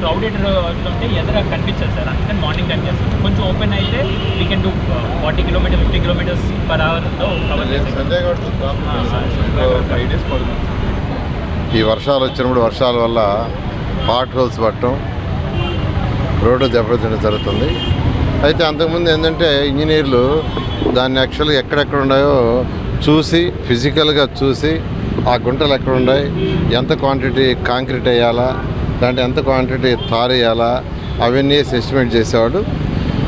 Crowded ఉంటే ఎదుర కనిపించదు sir. అందుకని మార్నింగ్ టైం చేస్తాం. కొంచెం ఓపెన్ అయితే we can do forty kilometer fifty kilometers per అవర్తో ఈ వర్షాలు వచ్చినప్పుడు వర్షాల వల్ల పాట్ హోల్స్ పట్టడం రోడ్డు దెబ్బతినడం జరుగుతుంది. అయితే అంతకుముందు ఏంటంటే ఇంజనీర్లు దాన్ని యాక్చువల్గా ఎక్కడెక్కడ ఉన్నాయో చూసి ఫిజికల్గా చూసి ఆ గుంటలు ఎక్కడ ఉన్నాయి ఎంత క్వాంటిటీ కాంక్రీట్ వేయాలా దాంట్లో ఎంత క్వాంటిటీ తారేయాలా అవన్నీ ఎస్టిమేట్ చేసేవాడు.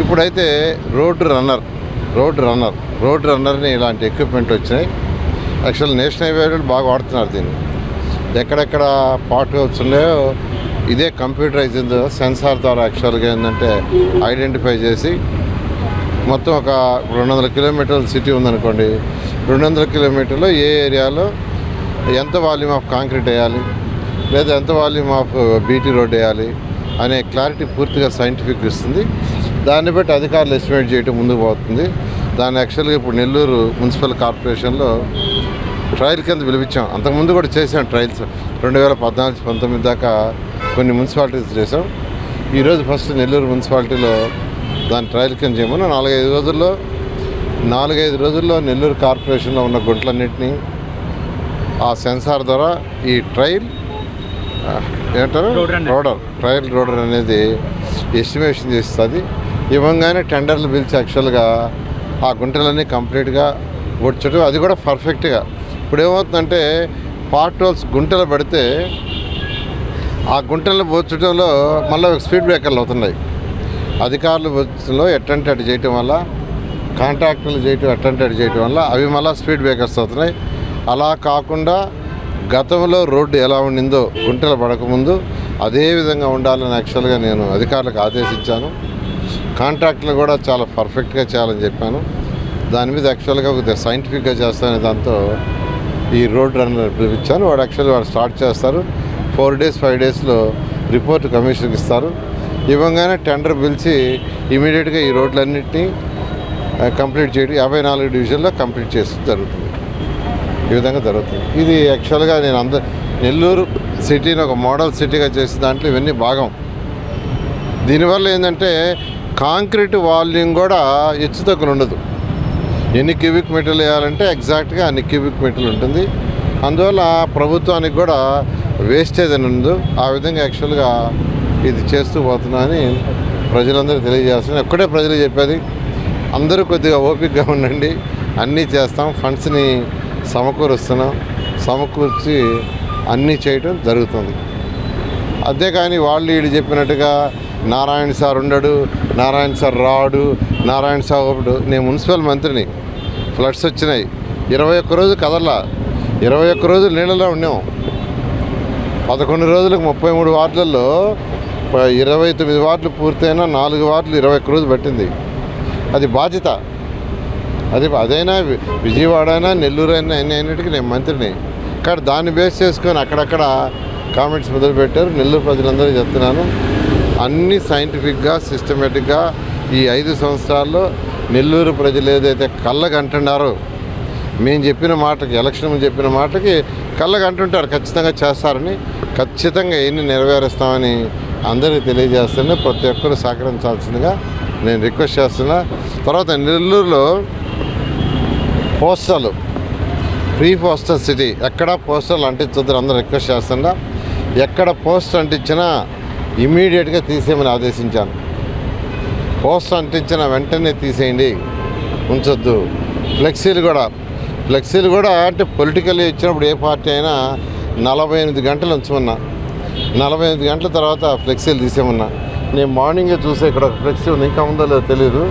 ఇప్పుడైతే road runner road runner road రన్నర్ని ఇలాంటి ఎక్విప్మెంట్ వచ్చినాయి. యాక్చువల్ నేషనల్ హైవే బాగా వాడుతున్నారు దీన్ని. ఎక్కడెక్కడ పార్ట్ హోల్స్ ఉన్నాయో ఇదే కంప్యూటరైజ్డ్ సెన్సార్ ద్వారా యాక్చువల్గా ఏంటంటే ఐడెంటిఫై చేసి మొత్తం ఒక రెండు వందల కిలోమీటర్ల సిటీ ఉందనుకోండి రెండు వందల కిలోమీటర్లో ఏ ఏరియాలో ఎంత వాల్యూమ్ ఆఫ్ కాంక్రీట్ వేయాలి లేదా ఎంత వాల్యూమ్ ఆఫ్ బీటీ రోడ్ వేయాలి అనే క్లారిటీ పూర్తిగా సైంటిఫిక్ ఇస్తుంది. దాన్ని బట్టి అధికారులు ఎస్టిమేట్ చేయడం ముందుకు పోతుంది. దాన్ని యాక్చువల్గా ఇప్పుడు నెల్లూరు మున్సిపల్ కార్పొరేషన్లో ట్రయల్ కింద పిలిపించాం. అంతకుముందు కూడా చేసాం ట్రయల్స్. రెండు వేల పద్నాలుగు పంతొమ్మిది దాకా కొన్ని మున్సిపాలిటీస్ చేసాం ఈరోజు ఫస్ట్ నెల్లూరు మున్సిపాలిటీలో దాని ట్రయల్ కింద చేయమని నాలుగైదు రోజుల్లో నాలుగైదు రోజుల్లో నెల్లూరు కార్పొరేషన్లో ఉన్న గుంట్లన్నింటినీ ఆ సెన్సార్ ద్వారా ఈ ట్రయల్ runner. రోడర్ ట్రయల్ రోడర్ అనేది ఎస్టిమేషన్ చేస్తుంది. ఇవ్వగానే టెండర్లు పిలిచి యాక్చువల్గా ఆ గుంటలన్నీ కంప్లీట్గా వచ్చటం అది కూడా పర్ఫెక్ట్గా. ఇప్పుడు ఏమవుతుందంటే పార్ట్ హోల్స్ గుంటలు పెడితే ఆ గుంటలు పోర్చడంలో మళ్ళీ స్పీడ్ బ్రేకర్లు అవుతున్నాయి. అధికారులు వచ్చలో ఎట్టంటే అటు చేయటం వల్ల కాంట్రాక్టర్లు చేయటం ఎట్టంటే అటు చేయటం వల్ల అవి మళ్ళీ స్పీడ్ బ్రేకర్స్ అవుతున్నాయి. అలా కాకుండా గతంలో రోడ్డు ఎలా ఉండిందో గుంటలు పడకముందు అదే విధంగా ఉండాలని యాక్చువల్గా నేను అధికారులకు ఆదేశించాను. కాంట్రాక్టులు కూడా చాలా పర్ఫెక్ట్గా చేయాలని చెప్పాను. దాని మీద యాక్చువల్గా సైంటిఫిక్గా చేస్తానే దాంతో ఈ రోడ్ రన్నర్ పిలిపించాను. వాడు యాక్చువల్గా వాడు స్టార్ట్ చేస్తారు. ఫోర్ డేస్ ఫైవ్ డేస్లో రిపోర్ట్ కమిషన్కి ఇస్తారు. ఇవ్వగానే టెండర్ పిలిచి ఇమీడియట్గా ఈ రోడ్లన్నింటినీ కంప్లీట్ చేయడం యాభై నాలుగు డివిజన్లో కంప్లీట్ చేసి జరుగుతుంది. ఈ విధంగా జరుగుతుంది. ఇది యాక్చువల్గా నేను అంద నెల్లూరు సిటీని ఒక మోడల్ సిటీగా చేసిన దాంట్లో ఇవన్నీ భాగం. దీనివల్ల ఏంటంటే కాంక్రీట్ వాల్యూమ్ కూడా హెచ్చు తగ్గులు ఉండదు. ఎన్ని క్యూబిక్ మీటర్లు వేయాలంటే ఎగ్జాక్ట్గా అన్ని క్యూబిక్ మీటర్లు ఉంటుంది. అందువల్ల ప్రభుత్వానికి కూడా వేస్టేజ్ అని ఉండదు. ఆ విధంగా యాక్చువల్గా ఇది చేస్తూ పోతున్నా అని ప్రజలందరూ తెలియజేస్తున్నాను ఒక్కటే ప్రజలు చెప్పేది అందరూ కొద్దిగా ఓపికగా ఉండండి. అన్నీ చేస్తాం. ఫండ్స్ని సమకూరుస్తున్నాం. సమకూర్చి అన్నీ చేయటం జరుగుతుంది. అంతేకాని వాళ్ళు వీళ్ళు చెప్పినట్టుగా నారాయణ సార్ ఉండడు నారాయణ సార్ రాడు నారాయణ సార్ ఒకడు. నేను మున్సిపల్ మంత్రిని. ఫ్లడ్స్ వచ్చినాయి. ఇరవై ఒక్క రోజు కదలా ఇరవై ఒక్క రోజులు నీళ్ళలో ఉన్నాం. పదకొండు రోజులకు ముప్పై మూడు వార్డులలో ఇరవై తొమ్మిది వార్డులు పూర్తయినా నాలుగు వార్డులు ఇరవై ఒక్క రోజు పట్టింది. అది బాధ్యత. అది అదైనా వి- విజయవాడ అయినా నెల్లూరు అయినా అన్ని అయినట్టుగా నేను మంత్రిని. కానీ దాన్ని బేస్ చేసుకొని అక్కడక్కడ కామెంట్స్ మొదలుపెట్టారు. నెల్లూరు ప్రజలందరూ చెప్తున్నాను. అన్ని సైంటిఫిక్గా సిస్టమేటిక్గా ఈ ఐదు సంవత్సరాల్లో నెల్లూరు ప్రజలు ఏదైతే కళ్ళకంటున్నారో మేము చెప్పిన మాటకి ఎలక్షన్ చెప్పిన మాటకి కళ్ళకంటుంటారు. ఖచ్చితంగా చేస్తారని ఖచ్చితంగా ఎన్ని నెరవేరుస్తామని అందరికీ తెలియజేస్తున్నా ప్రతి ఒక్కరు సహకరించాల్సిందిగా నేను రిక్వెస్ట్ చేస్తున్నా. తర్వాత నెల్లూరులో పోస్టల్ ప్రీ పోస్టల్ సిటీ. ఎక్కడ పోస్టల్ అంటించొద్దని అందరూ రిక్వెస్ట్ చేస్తున్నా ఎక్కడ పోస్ట్ అంటించినా ఇమీడియట్గా తీసేయమని ఆదేశించాను. పోస్ట్ అంటించిన వెంటనే తీసేయండి. ఉంచొద్దు. ఫ్లెక్సీలు కూడా ఫ్లెక్సీలు కూడా అంటే పొలిటికల్ ఇచ్చినప్పుడు ఏ పార్టీ అయినా నలభై ఎనిమిది గంటలు ఉంచమన్నా. నలభై ఎనిమిది గంటల తర్వాత ఫ్లెక్సీలు తీసేయమన్నా. నేను మార్నింగే చూసే ఇక్కడ ఫ్లెక్సీ ఉంది. ఇంకా ఉందో లేదో తెలియదు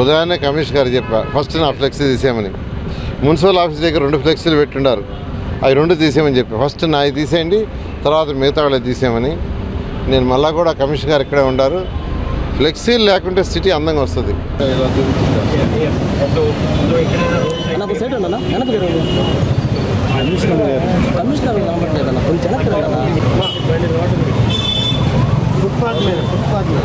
ఉదయాన్నే కమిషనర్ గారు చెప్పా ఫస్ట్ నా ఫ్లెక్సీ తీసేయమని. మున్సిపల్ ఆఫీస్ దగ్గర రెండు ఫ్లెక్సీలు పెట్టుండారు. అవి రెండు తీసేయమని చెప్పి ఫస్ట్ నాయి తీసేయండి తర్వాత మిగతా వాళ్ళకి తీసేయమని. నేను మళ్ళీ కూడా కమిషనర్ గారు ఇక్కడే ఉండారు. ఫ్లెక్సీలు లేకుంటే సిటీ అందంగా వస్తుంది. సో ఫుట్పాత్ మీద ఫుట్పాత్ మీద